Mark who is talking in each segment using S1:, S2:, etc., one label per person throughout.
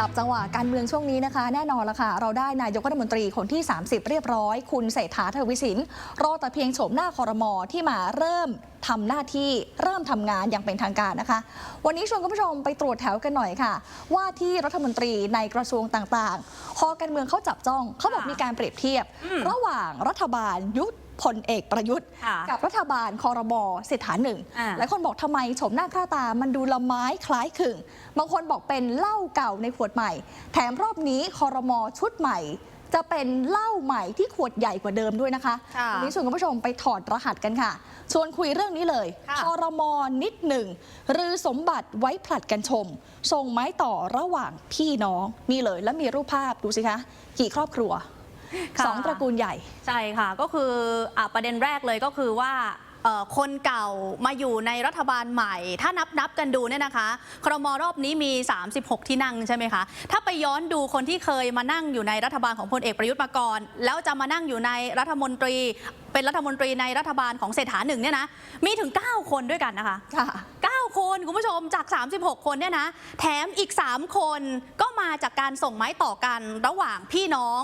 S1: จับจังหวะการเมืองช่วงนี้นะคะ แน่นอนละค่ะ เราได้นายกรัฐมนตรีคนที่ 30 เรียบร้อย คุณเศรษฐาทวีสิน รอแต่เพียงโฉมหน้าคอรมอที่มาเริ่มทำหน้าที่เริ่มทำงานอย่างเป็นทางการนะคะ วันนี้ชวนคุณผู้ชมไปตรวจแถวกันหน่อยค่ะ ว่าที่รัฐมนตรีในกระทรวงต่างๆพอการเมืองเขาจับจ้องเขาบอกมีการเปรียบเทียบ
S2: อืม
S1: ระหว่างรัฐบาลยุทธ พลเอกประยุทธ์
S2: ค่ะ
S1: กับรัฐบาลคอรมอเศรษฐาหนึ่ง
S2: อ่า
S1: หลายคนบอกทำไมโฉมหน้าค่าตามันดูละไม้คล้ายคลึงบางคนบอกเป็นเหล้าเก่าในขวดใหม่ แถมรอบนี้คอรมอชุดใหม่จะเป็นเหล้าใหม่ที่ขวดใหญ่กว่าเดิมด้วยนะคะ
S2: ค่ะ
S1: วันนี้ชวนคุณผู้ชมไปถอดรหัสกันค่ะ ชวนคุยเรื่องนี้เลย
S2: ค่ะ
S1: คอรมอนิดหนึ่งรือสมบัติไว้ผลัดกันชม ส่งไม้ต่อระหว่างพี่น้องนี่เลย แล้วมีรูปภาพดูสิคะ กี่ครอบครัว
S2: ค่ะ
S1: สองตระกูลใหญ่
S2: ใช่ค่ะก็คืออะประเด็นแรกเลยก็คือว่าเอ่อคนเก่ามาอยู่ในรัฐบาลใหม่ ถ้านับนับกันดูเนี่ยนะคะครมรอบนี้มี 36 ที่นั่งใช่ไหมคะ ถ้าไปย้อนดูคนที่เคยมานั่งอยู่ในรัฐบาลของพลเอกประยุทธ์มาก่อน แล้วจะมานั่งอยู่ในรัฐมนตรีเป็นรัฐมนตรีในรัฐบาลของเศรษฐาหนึ่งเนี่ยนะมีถึง 9 คนด้วยกันนะคะ
S1: ค่ะ
S2: 9 คนคุณผู้ชมจาก 36 คนเนี่ยนะ แถมอีก 3 คนก็มาจากการส่งไม้ต่อกันระหว่างพี่น้อง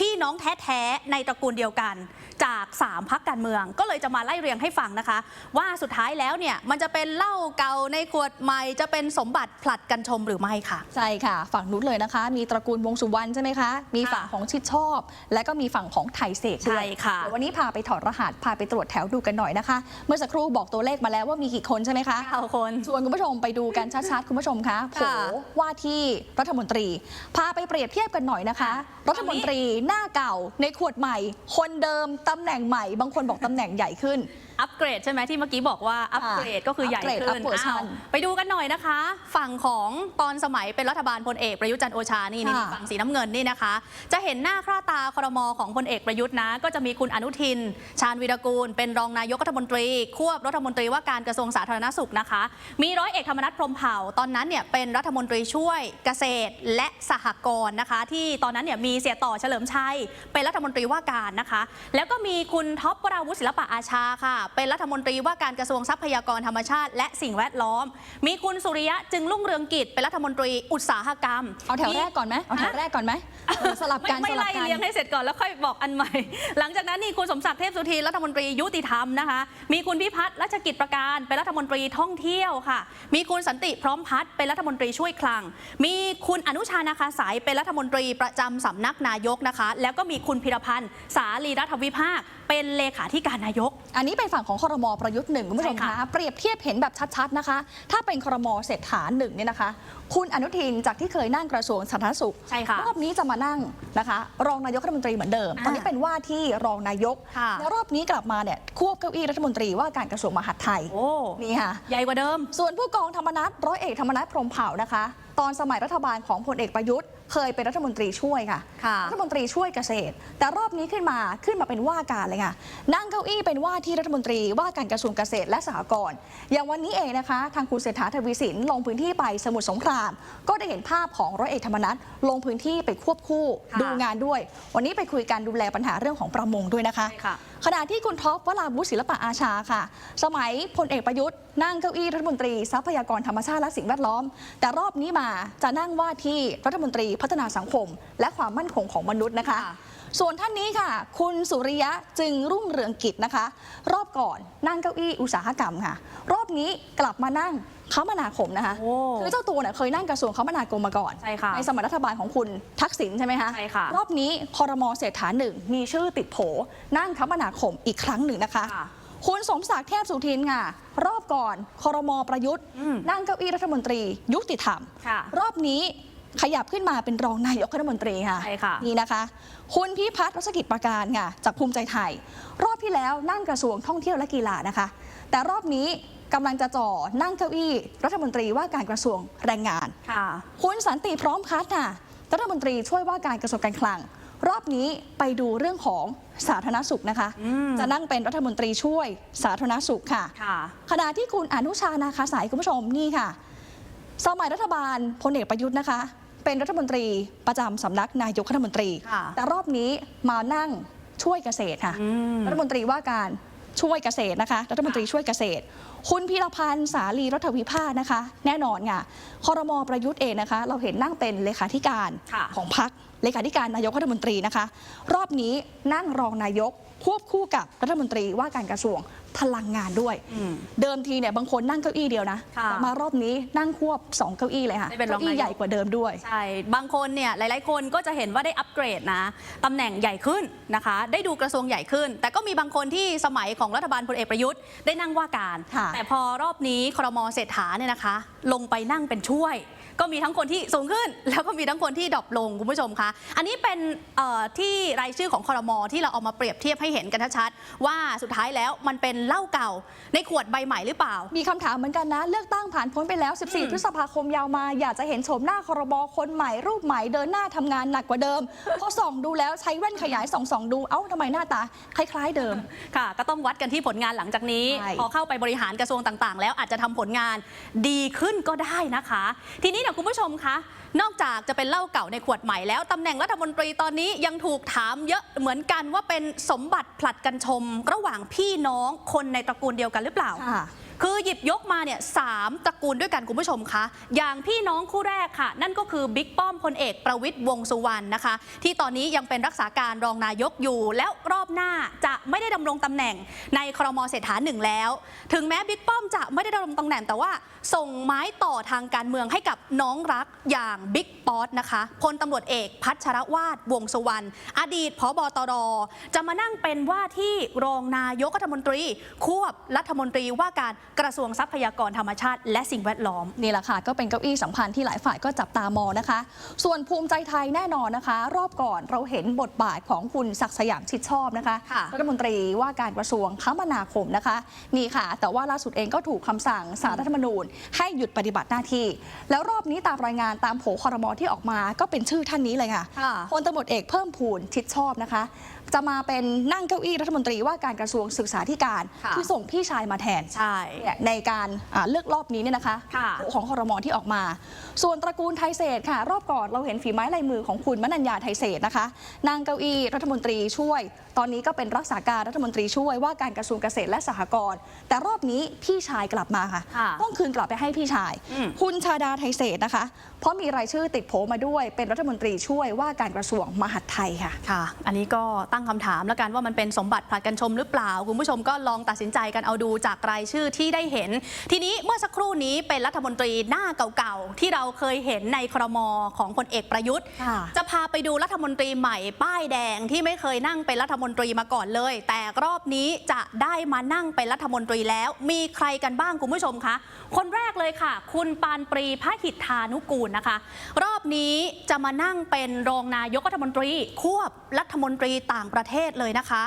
S2: พี่น้องแท้ๆในตระกูลเดียวกัน จาก 3พักการเมือง ก็เลยจะมาไล่เรียงให้ฟังนะคะ ว่าสุดท้ายแล้วเนี่ยมันจะเป็นเหล้าเก่าในขวดใหม่จะเป็นสมบัติผลัดกันชมหรือไม่ค่ะ
S1: ใช่ค่ะ ฝั่งนู้นเลยนะคะ มีตระกูลวงสุวรรณใช่ไหมคะ มีฝั่งของชิดชอบ และก็มีฝั่งของไทยเศษด้วย
S2: ใช่ค่ะ
S1: เดี๋ยววันนี้พาไปถอดรหัสพาไปตรวจแถวดูกันหน่อยนะคะ เมื่อสักครู่บอกตัวเลขมาแล้วว่ามีกี่คนใช่ไหมคะ
S2: 9คน
S1: ชวนคุณผู้ชมไปดูกันชัดๆคุณผู้ชมคะโผ
S2: ค่ะ
S1: ว่าที่รัฐมนตรี พาไปเปรียบเทียบกันหน่อยนะคะ
S2: ค่ะ
S1: รัฐมนตรีหน้าเก่าในขวดใหม่ คนเดิมตำแหน่งใหม่ บางคนบอกตำแหน่งใหญ่ขึ้น
S2: อัปเกรดใช่ไหมที่เมื่อกี้บอกว่าอัปเกรดก็คือใหญ่
S1: upgrade
S2: ขึ้น
S1: upversion
S2: อ้าวไปดูกันหน่อยนะคะ ฝั่งของตอนสมัยเป็นรัฐบาลพลเอกประยุทธ์จันทร์โอชานี่นี่
S1: ค่ะ
S2: ฝั่งสีน้ำเงินนี่นะคะ จะเห็นหน้าค่าตาครมของพลเอกประยุทธ์นะ ก็จะมีคุณอนุทิน ชาญวีรกูล เป็นรองนายกรัฐมนตรี ควบรัฐมนตรีว่าการกระทรวงสาธารณสุขนะคะ มีร้อยเอกธรรมนัฐพรหมเผ่าตอนนั้นเนี่ยเป็นรัฐมนตรีช่วยเกษตรและสหกรณ์นะคะ ที่ตอนนั้นเนี่ยมีเสียต่อเฉลิมชัยเป็นรัฐมนตรีว่าการนะคะ แล้วก็มีคุณท็อปวราวุฒิศิลปะอาชาค่ะเป็นรัฐมนตรีว่าการกระทรวงทรัพยากรธรรมชาติ และสิ่งแวดล้อม มีคุณสุริยะจึงรุ่งเรืองกิจเป็นรัฐมนตรีอุตสาหกรรม
S1: เอาแถวแรกก่อนไหมเอาแถวแรกก่อนไหมเออสลับกัน
S2: ไม่
S1: ส
S2: ไม่
S1: ลับ
S2: ไล่
S1: กัน
S2: เลี้ยงให้เสร็จก่อนแล้วค่อยบอกอันใหม่ หลังจากนั้นนี่คุณสมศักดิ์เทพสุทินรัฐมนตรียุติธรรมนะคะ มีคุณพิพัฒน์รัชกิจประการเป็นรัฐมนตรีท่องเที่ยวค่ะ มีคุณสันติพร้อมพัฒน์เป็นรัฐมนตรีช่วยคลัง มีคุณอนุชานาคาสายเป็นรัฐมนตรีประจำสำนักนายกนะคะ แล้วก็มีคุณพิรพันธ์สาลีรัฐวิภาค เป็นเลขาธิการนายก
S1: อันนี้เป็นฝั่งของคอรมอประยุทธ์หนึ่งคุณผู้ชม
S2: ใช่
S1: คะ
S2: ค่ะ
S1: เปรียบเทียบเห็นแบบชัดๆนะคะ ถ้าเป็นคอรมอเศรษฐาหนึ่งเนี่ยนะคะ คุณอนุทินจากที่เคยนั่งกระทรวงสาธารณสุข
S2: ใช่ค่ะ
S1: รอบนี้จะมานั่งนะคะ รองนายกรัฐมนตรีเหมือนเดิม
S2: อ่า
S1: ตอนนี้เป็นว่าที่รองนายก
S2: ค่ะ
S1: แล้วรอบนี้กลับมาเนี่ยควบเก้าอี้รัฐมนตรีว่าการกระทรวงมหาดไทย
S2: โอ้
S1: นี่ค่ะ
S2: ใหญ่กว่าเดิม
S1: ส่วนผู้กองธรรมนัฐร้อยเอกธรรมนัฐพรหมเผ่านะคะ ตอนสมัยรัฐบาลของพลเอกประยุทธ์เคยเป็นรัฐมนตรีช่วยค่ะ
S2: ค่ะ
S1: รัฐมนตรีช่วยเกษตร แต่รอบนี้ขึ้นมาขึ้นมาเป็นว่าการเลยค่ะนั่งเก้าอี้เป็นว่าที่รัฐมนตรีว่าการกระทรวงเกษตรและสหกรณ์อย่างวันนี้เองนะคะ ทางคุณเศรษฐาทวีสินลงพื้นที่ไปสมุทรสงครามก็ได้เห็นภาพของร้อยเอกธรรมนัฐลงพื้นที่ไปควบคู่
S2: ค่ะ
S1: ดูงานด้วย วันนี้ไปคุยกันดูแลปัญหาเรื่องของประมงด้วยนะคะ
S2: ใช่ค่ะ
S1: ขณะที่คุณท็อปวราวุฒิศิลปะอาชาค่ะ สมัยพลเอกประยุทธ์นั่งเก้าอี้รัฐมนตรีทรัพยากรธรรมชาติและสิ่งแวดล้อม แต่รอบนี้มาจะนั่งว่าที่รัฐมนตรีพัฒนาสังคม และความมั่นคงของมนุษย์นะคะ
S2: ค่ะ
S1: ส่วนท่านนี้ค่ะ คุณสุริยะจึงรุ่งเรืองกิจนะคะ รอบก่อนนั่งเก้าอี้อุตสาหกรรมค่ะ รอบนี้กลับมานั่ง คมนาคมนะคะ
S2: โอ้
S1: คือเจ้าตัวเนี่ยเคยนั่งกระทรวงคมนาคมมาก่อน
S2: ใช่ค่ะ
S1: สมัยรัฐบาลของคุณทักษิณใช่ไหมคะ
S2: ใช่ค่ะ
S1: รอบนี้คอรมอเศรษฐาหนึ่งมีชื่อติดโผนั่งคมนาคมอีกครั้งหนึ่งนะคะ
S2: ค่ะ
S1: คุณสมศักดิ์เทพสุทินค่ะ รอบก่อนคอรมอประยุทธ์
S2: อืม
S1: นั่งเก้าอี้รัฐมนตรี ยุติธรรม
S2: ค่ะ
S1: รอบนี้ขยับขึ้นมาเป็นรองนายกรัฐมนตรีค่ะ
S2: ใช่ค่ะ
S1: นี่นะคะ คุณพิพัฒน์รัชกิจประการค่ะ จากภูมิใจไทย รอบที่แล้วนั่งกระทรวงท่องเที่ยวและกีฬานะคะ แต่รอบนี้ กำลังจะจ่อนั่งเก้าอี้ รัฐมนตรีว่าการกระทรวงแรงงาน
S2: ค่ะ
S1: คุณสันติพร้อมพัฒน์ค่ะรัฐมนตรีช่วยว่าการกระทรวงการคลัง รอบนี้ไปดูเรื่องของสาธารณสุขนะคะ
S2: อืม
S1: จะนั่งเป็นรัฐมนตรีช่วยสาธารณสุขค่ะ
S2: ค่ะ
S1: ขณะที่คุณอนุชานาคาสายคุณผู้ชมนี่ค่ะ สมัยรัฐบาลพลเอกประยุทธ์นะคะ เป็นรัฐมนตรีประจำสำนักนายกรัฐมนตรี
S2: ค่ะ
S1: แต่รอบนี้มานั่งช่วยเกษตรค่ะ
S2: อืม
S1: รัฐมนตรีว่าการช่วยเกษตรนะคะ รัฐมนตรีช่วยเกษตรคุณพีรพันธ์สาลีรัฐวิภาคนะคะ แน่นอนค่ะคอรมอประยุทธ์เองนะคะ เราเห็นนั่งเป็นเลขาธิการ
S2: ค่ะ
S1: ของพรรคเลขาธิการนายกรัฐมนตรีนะคะ รอบนี้นั่งรองนายกควบคู่กับรัฐมนตรีว่าการกระทรวงพลังงานด้วย
S2: อืม
S1: เดิมทีเนี่ยบางคนนั่งเก้าอี้เดียวนะ
S2: ค่ะ
S1: แต่มารอบนี้นั่งควบสองเก้าอี้เลยค่ะ
S2: ได้เป็นรอง
S1: เก้าอี้
S2: นายก
S1: ใหญ่กว่าเดิมด้วย
S2: ใช่บางคนเนี่ยหลายๆ คนก็จะเห็นว่าได้อัปเกรดนะตำแหน่งใหญ่ขึ้นนะคะ ได้ดูกระทรวงใหญ่ขึ้น แต่ก็มีบางคนที่สมัยของรัฐบาลพลเอกประยุทธ์ได้นั่งว่าการ
S1: ค่ะ
S2: แต่พอรอบนี้ครมเศรษฐาเนี่ยนะคะ ลงไปนั่งเป็นช่วย ก็มีทั้งคนที่สูงขึ้น แล้วก็มีทั้งคนที่ดรอปลงคุณผู้ชมคะอันนี้เป็นเอ่อที่รายชื่อของครมที่เราเอามาเปรียบเทียบให้เห็นกันชัดๆว่าสุดท้ายแล้วมันเป็นเหล้าเก่าในขวดใบใหม่หรือเปล่า
S1: มีคำถามเหมือนกันนะ เลือกตั้งผ่านพ้นไปแล้ว
S2: อืม
S1: 14 พฤษภาคมยาวมา อยากจะเห็นโฉมหน้าคอรบอคนใหม่รูปใหม่เดินหน้าทำงานหนักกว่าเดิม พอส่องดูแล้วใช้แว่นขยายส่องส่องดูเอ้าทำไมหน้าตา คล้ายๆเดิม
S2: ค่ะก็ต้องวัดกันที่ผลงานหลังจากนี้
S1: ใช่
S2: พอเข้าไปบริหารกระทรวงต่างๆ แล้วอาจจะทำผลงานดีขึ้นก็ได้นะคะ ทีนี้เนี่ยคุณผู้ชมคะนอกจากจะเป็นเหล้าเก่าในขวดใหม่แล้วตำแหน่งรัฐมนตรีตอนนี้ยังถูกถามเยอะเหมือนกันว่าเป็นสมบัติผลัดกันชม ระหว่างพี่น้องคนในตระกูลเดียวกันหรือเปล่า
S1: คื
S2: อหยิบยกมาเนี่ยสามตระกูลด้วยกันคุณผู้ชมคะอย่างพี่น้องคู่แรกค่ะ นั่นก็คือบิ๊กป้อมพลเอกประวิตยวงสุวรรณนะคะ ที่ตอนนี้ยังเป็นรักษาการรองนายกอยู่ แล้วรอบหน้าจะไม่ได้ดำรงตำแหน่งในครมเศรษฐาหนึ่งแล้ว ถึงแม้บิ๊กป้อมจะไม่ได้ดำรงตำแหน่งแต่ว่า ส่งไม้ต่อทางการเมืองให้กับน้องรักอย่างบิ๊กป๊อตนะคะพลตำรวจเอกพัชรวาดวงสุวรรณอดีตผบตรจะมานั่งเป็นว่าที่รองนายกรัฐมนตรี ควบรัฐมนตรีว่าการ กระทรวงทรัพยากรธรรมชาติ และสิ่งแวดล้อม
S1: นี่แหละค่ะก็เป็นเก้าอี้สำคัญที่หลายฝ่ายก็จับตามองนะคะ ส่วนภูมิใจไทยแน่นอนนะคะ รอบก่อนเราเห็นบทบาทของคุณศักดิ์สยามชิดชอบนะคะ
S2: ค่ะ
S1: รัฐมนตรีว่าการกระทรวงคมนาคมนะคะนี่ค่ะ แต่ว่าล่าสุดเองก็ถูกคำสั่งสารรัฐธรรมนูญ ให้หยุดปฏิบัติหน้าที่ แล้วรอบนี้ตามรายงานตามโผคอรมอที่ออกมาก็เป็นชื่อท่านนี้เลยค่ะ
S2: ค่ะ
S1: พลตำรวจเอกเพิ่มพูนชิดชอบนะคะ จะมาเป็นนั่งเก้าอี้รัฐมนตรีว่าการกระทรวงศึกษาธิการ
S2: ค่ะ
S1: คือส่งพี่ชายมาแทน
S2: ใช่
S1: เนี่ยในการอ่าเลือกรอบนี้เนี่ยนะคะ
S2: ค่ะ
S1: ของคอรมอที่ออกมา ส่วนตระกูลไทยเศรษฐ์ค่ะ รอบก่อนเราเห็นฝีไม้ลายมือของคุณมนัญญาไทยเศรษฐ์นะคะนางเก้าอี้รัฐมนตรีช่วยตอนนี้ก็เป็นรักษาการรัฐมนตรีช่วยว่าการกระทรวงเกษตรและสหกรณ์แต่รอบนี้พี่ชายกลับมาค่ะ
S2: ค่ะ
S1: ต้องคืนกลับไปให้พี่ชาย
S2: อืม
S1: คุณชาดาไทยเศรษฐ์นะคะ เพราะมีรายชื่อติดโผมาด้วย เป็นรัฐมนตรีช่วยว่าการกระทรวงมหาดไทยค่ะ
S2: ค่ะ อันนี้ก็ตั้งคำถามแล้วกันว่ามันเป็นสมบัติผลัดกันชมหรือเปล่า คุณผู้ชมก็ลองตัดสินใจกันเอาดูจากรายชื่อที่ได้เห็น ทีนี้เมื่อสักครู่นี้เป็นรัฐมนตรีหน้าเก่าๆ ที่เราเคยเห็นในครมของพลเอกประยุทธ์
S1: ค่ะ
S2: จะพาไปดูรัฐมนตรีใหม่ป้ายแดงที่ไม่เคยนั่งเป็นรัฐมนตรีมนตรีมาก่อนเลย แต่รอบนี้จะได้มานั่งเป็นรัฐมนตรีแล้ว มีใครกันบ้างคุณผู้ชมคะ คนแรกเลยค่ะ คุณปานปรีพระหิทธานุกูลนะคะ รอบนี้จะมานั่งเป็นรองนายกรัฐมนตรี ควบรัฐมนตรีต่างประเทศเลยนะคะ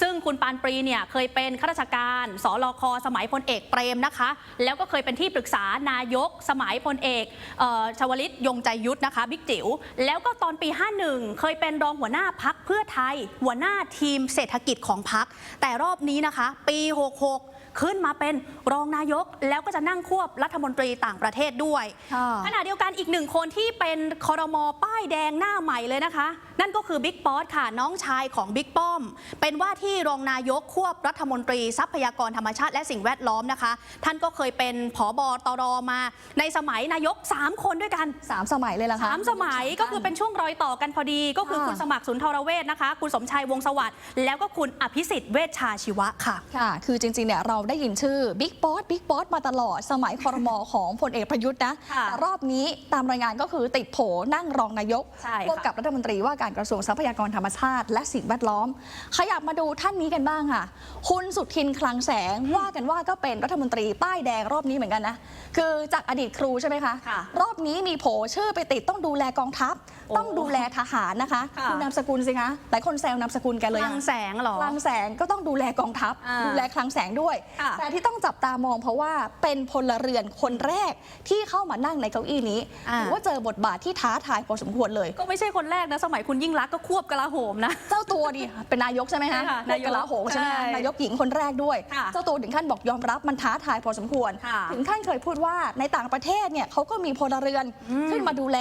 S2: ซึ่งคุณปานปรีเนี่ยเคยเป็นข้าราชการสลคสมัยพลเอกเปรมนะคะ แล้วก็เคยเป็นที่ปรึกษานายกสมัยพลเอกเออชวลิตยงใจยุทธนะคะบิ๊กจิ๋วแล้วก็ตอนปี 51 เคยเป็นรองหัวหน้าพักเพื่อไทยหัวหน้าทีมเศรษฐกิจของพัก แต่รอบนี้นะคะ ปี 66 ขึ้นมาเป็นรองนายกแล้วก็จะนั่งควบรัฐมนตรีต่างประเทศด้วย
S1: ค่ะ
S2: ขณะเดียวกันอีกหนึ่งคนที่เป็นคอรมอป้ายแดงหน้าใหม่เลยนะคะ นั่นก็คือบิ๊กป๊อตค่ะน้องชายของบิ๊กป้อม เป็นว่าที่รองนายกควบรัฐมนตรีทรัพยากรธรรมชาติและสิ่งแวดล้อมนะคะ ท่านก็เคยเป็นผอบอตรมา ในสมัยนายก 3 คนด้วยกัน
S1: สามสมัยเลยล่ะคะ
S2: สามสมัยก็คือเป็นช่วงรอยต่อกันพอดี ก็คือ
S1: ค่ะ
S2: คุณสมัครสุนทรเวชนะคะ คุณสมชายวงศ์สวัสดิ์แล้วก็คุณอภิสิทธิ์เวชชาชีวะค่ะ
S1: ค่ะ คือจริงๆเนี่ยเราได้ยินชื่อบิ๊กป๊อตบิ๊กป๊อตมาตลอดสมัยคอรมอของพลเอกประยุทธ์นะ
S2: ค่ะ
S1: แต่รอบนี้ตามรายงานก็คือติดโผนั่งรองนายก
S2: ใช่ค่ะ
S1: ร่วมกับรัฐมนตรีว่าการกระทรวงทรัพยากรธรรมชาติ และสิ่งแวดล้อม ขยับมาดูท่านนี้กันบ้างค่ะ คุณสุทินคลังแสงว่ากันว่าก็เป็นรัฐมนตรีป้ายแดงรอบนี้เหมือนกันนะคือจากอดีตครูใช่ไหมคะ
S2: ค่ะ
S1: รอบนี้มีโผชื่อไปติดต้องดูแลกองทัพ
S2: โอ้
S1: ต้องดูแลทหารนะคะ
S2: ค่ะ
S1: ณนามสกุลสิคะหลายคนแซวนามสกุลแกเลย
S2: พ
S1: อะ
S2: ลังแสงเหรอ
S1: คลังแสงก็ต้องดูแลกองทัพ
S2: อ่า
S1: ดูแลคลังแสงด้วย
S2: ค่ะ
S1: แต่ที่ต้องจับตามองเพราะว่าเป็นพลเรือนคนแรกที่เข้ามานั่งในเก้าอี้นี้
S2: อ่า
S1: ถือว่าเจอบทบาทที่ท้าทายพอสมควรเลย
S2: ก็ไม่ใช่คนแรกนะ สมัยคุณยิ่งรักษณ์ก็ควบกลาโหมนะ
S1: เจ้าตัวดิเป็นนายกใช่ไหม
S2: ใช่
S1: คะ
S2: ค่ะ
S1: นายกกลาโหมใช่ไหม
S2: ใช่
S1: คะนายกหญิงคนแรกด้วย
S2: ค่ะ
S1: เจ้าตัวถึงขั้นบอกยอมรับมันท้าทายพอสมควร
S2: ค่ะ
S1: ถึงขั้นเคยพูดว่าในต่างประเทศเนี่ยเขาก็มีพลเรือน
S2: อืม
S1: ขึ้นมาดูแล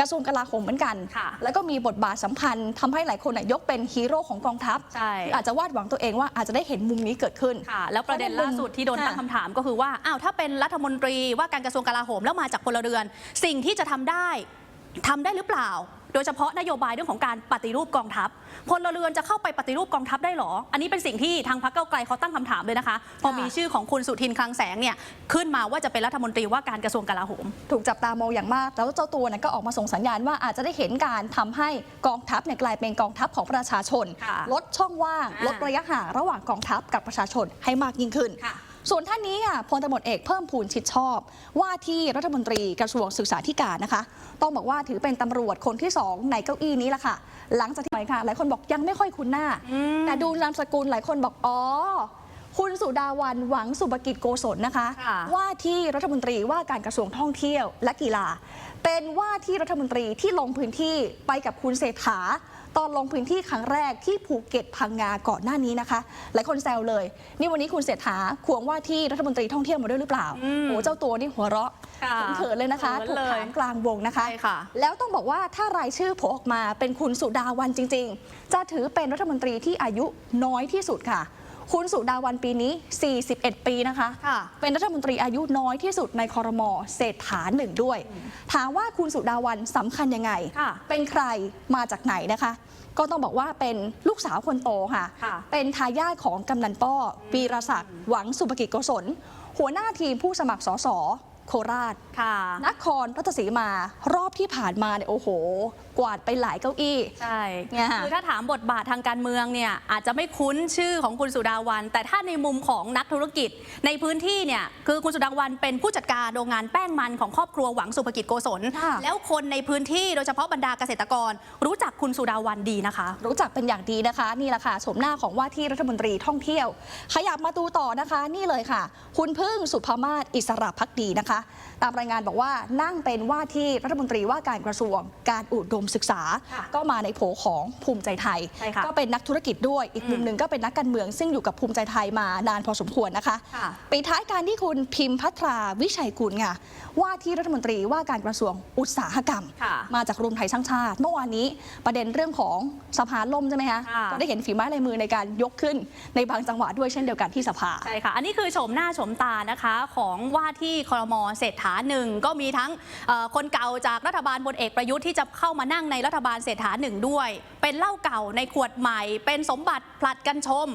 S1: กระทรวงกลาโหมเหมือนกัน
S2: ค่ะ
S1: แล้วก็มีบทบาทสำคัญทำให้หลายคนน่ะยกเป็นฮีโร่ของกองทัพ
S2: ใช่
S1: อาจจะวาดหวังตัวเองว่าอาจจะได้เห็นมุมนี้เกิดขึ้น
S2: ค่ะ แล้วประเด็นล่าสุดที่โดน
S1: ค่ะ
S2: ตั้งคำถามก็คือว่า อ้าว ถ้าเป็นรัฐมนตรีว่าการกระทรวงกลาโหมแล้วมาจากพลเรือน สิ่งที่จะทำได้ทำได้หรือเปล่า โดยเฉพาะนโยบายเรื่องของการปฏิรูปกองทัพพลเรือนจะเข้าไปปฏิรูปกองทัพได้หรอ อันนี้เป็นสิ่งที่ทางพรรคเก้าวไกลเขาตั้งคำถามเลยนะคะ พอมีชื่อของคุณสุทินคลังแสงเนี่ยขึ้นมาว่าจะเป็นรัฐมนตรีว่าการกระทรวงกลาโหม
S1: ถูกจับตามองอย่างมาก แล้วเจ้าตัวเนี่ยก็ออกมาส่งสัญญาณว่าอาจจะได้เห็นการทำให้กองทัพเนี่ยกลายเป็นกองทัพของประชาชน
S2: ค่ะ
S1: ลดช่องว่าง
S2: อ่า
S1: ลดระยะห่างระหว่างกองทัพกับประชาชนให้มากยิ่งขึ้น
S2: ค่ะ
S1: ส่วนท่านนี้ค่ะพลตำรวจเอกเพิ่มพูนชิดชอบ ว่าที่รัฐมนตรีกระทรวงศึกษาธิการนะคะ ต้องบอกว่าถือเป็นตำรวจคนที่สองในเก้าอี้นี้แหละค่ะ หลังจากที่ไปค่ะ หลายคนบอกยังไม่ค่อยคุ้นหน้า
S2: อืม
S1: แต่ดูนามสกุลหลายคนบอกอ๋อคุณสุดาวันหวังสุภกิจโกศลนะคะ
S2: ค่ะ
S1: ว่าที่รัฐมนตรีว่าการกระทรวงท่องเที่ยวและกีฬา เป็นว่าที่รัฐมนตรีที่ลงพื้นที่ไปกับคุณเศรษฐา ตอนลงพื้นที่ครั้งแรกที่ภูเก็ตพังงาก่อนหน้านี้นะคะ หลายคนแซวเลย นี่วันนี้คุณเศรษฐาควงว่าที่รัฐมนตรีท่องเที่ยวมาด้วยหรือเปล่า
S2: อืม
S1: โอ้เจ้าตัวนี่หัวเราะ
S2: ค่ะ
S1: เขินๆเลยนะคะ
S2: เขิน
S1: ถูก
S2: เลย
S1: ถามกลางวงนะคะ
S2: ใช่ค่ะ
S1: แล้วต้องบอกว่าถ้ารายชื่อโผล่ออกมาเป็นคุณสุดาวันจริง ๆ จะถือเป็นรัฐมนตรีที่อายุน้อยที่สุดค่ะ คุณสุดาวันปีนี้ 41 ปีนะคะ
S2: ค่ะ
S1: เป็นรัฐมนตรีอายุน้อยที่สุดในคอรมอเศรษฐาหนึ่งด้วย ถามว่าคุณสุดาวันสำคัญยังไง
S2: ค่ะ
S1: เป็นใครมาจากไหนนะคะ ก็ต้องบอกว่าเป็นลูกสาวคนโตค่ะ
S2: ค่ะ
S1: เป็นทายาทของกำนันป้อปีรศักดิ์หวังสุภกิจโกศลหัวหน้าทีมผู้สมัครสส โคราช
S2: ค่ะ
S1: นครราชสีมารอบที่ผ่านมาเนี่ยโอ้โห กวาดไปหลายเก้าอี้
S2: ใช่
S1: เนี่ยค่ะ
S2: คือถ้าถามบทบาททางการเมืองเนี่ยอาจจะไม่คุ้นชื่อของคุณสุดาวัน แต่ถ้าในมุมของนักธุรกิจในพื้นที่เนี่ยคือคุณสุดาวันเป็นผู้จัดการโรงงานแป้งมันของครอบครัวหวังสุภกิจโกศล
S1: ค่ะ
S2: แล้วคนในพื้นที่โดยเฉพาะบรรดาเกษตรกร รู้จักคุณสุดาวันดีนะคะ
S1: รู้จักเป็นอย่างดีนะคะนี่แหละค่ะชมหน้าของว่าที่รัฐมนตรีท่องเที่ยว ขยับมาดูต่อนะคะ นี่เลยค่ะ คุณพึ่งสุภามาศอิสระพักดีนะคะตามรายงานบอกว่านั่งเป็นว่าที่รัฐมนตรีว่าการกระทรวงการอุดมศึกษา
S2: ค่ะ
S1: ก็มาในโผของภูมิใจไทย
S2: ใช่ค่ะ
S1: ก็เป็นนักธุรกิจด้วยอีกมุมหนึ่งก็เป็นนักการเมือง ซึ่งอยู่กับภูมิใจไทยมานานพอสมควรนะคะ
S2: ค่ะ
S1: ปิดท้ายการที่คุณพิมพ์พัทราวิชัยกุลค่ะว่าที่รัฐมนตรีว่าการกระทรวงอุตสาหกรรม
S2: ค่ะ
S1: มาจากรวมไทยสร้างชาติ เมื่อวานนี้ประเด็นเรื่องของสภาล่มใช่ไหมคะ
S2: ค่ะ
S1: ก็ได้เห็นฝีไม้ลายมือในการยกขึ้นในบางจังหวะด้วยเช่นเดียวกันที่สภา
S2: ใช่ค่ะ อันนี้คือโฉมหน้าโฉมตานะคะของว่าที่ครมเศรษฐาหนึ่งก็มีทั้งคนเก่าจากรัฐบาลพลเอกประยุทธ์ที่จะเข้ามานั่งในรัฐบาลเศรษฐาหนึ่งด้วย เป็นเหล้าเก่าในขวดใหม่ เป็นสมบัติผลัดกันชม